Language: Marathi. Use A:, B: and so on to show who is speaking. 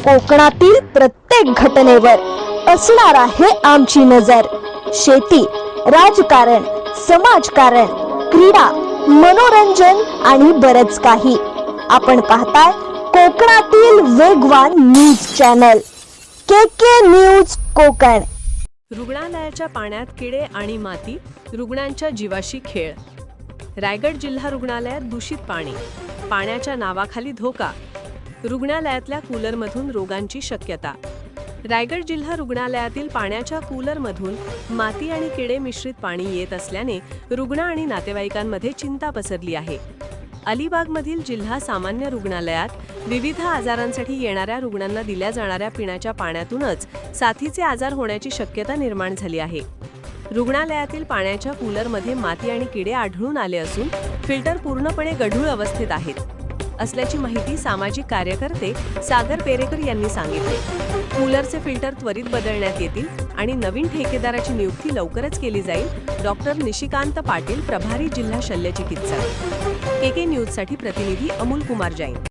A: कोकणातील प्रत्येक घटनेवर असणार आहे आमची नजर. शेती राजकारण समाजकारण क्रीडा मनोरंजन आणि बरच काही. आपण पाहताय कोकणातील वेगवान news channel. K K news Kokan.
B: रुग्णालयाच्या पाण्यात किडे आणि माती रुग्णांच्या जीवाशी खेळ. रायगड जिल्हा रुग्णालयात दूषित पाणी. पाण्याच्या नावाखाली धोका रुग्णालयातल्या कूलरमधून रोगांची शक्यता. रायगड जिल्हा रुग्णालयातील पाण्याच्या कूलरमधून माती आणि किडे मिश्रित पाणी येत असल्याने रुग्ण आणि नातेवाईकांमध्ये चिंता पसरली आहे. अलिबागमधील जिल्हा सामान्य रुग्णालयात विविध आजारांसाठी येणाऱ्या रुग्णांना दिल्या जाणाऱ्या पिण्याच्या पाण्यातूनच साथीचे आजार होण्याची शक्यता निर्माण झाली आहे. रुग्णालयातील पाण्याच्या कूलरमध्ये माती आणि किडे आढळून आले असून फिल्टर पूर्णपणे गढूळ अवस्थेत आहेत. असल्याची माहिती सामाजिक कार्यकर्ते सागर पेरेकर यांनी सांगितले. कूलरचे फिल्टर त्वरित बदलण्यात येतील आणि नवीन ठेकेदाराची नियुक्ती लवकरच केली जाईल डॉक्टर निशिकांत पाटील प्रभारी जिल्हा शल्यचिकित्सक. के न्यूजसाठी प्रतिनिधी अमोल कुमार जैन.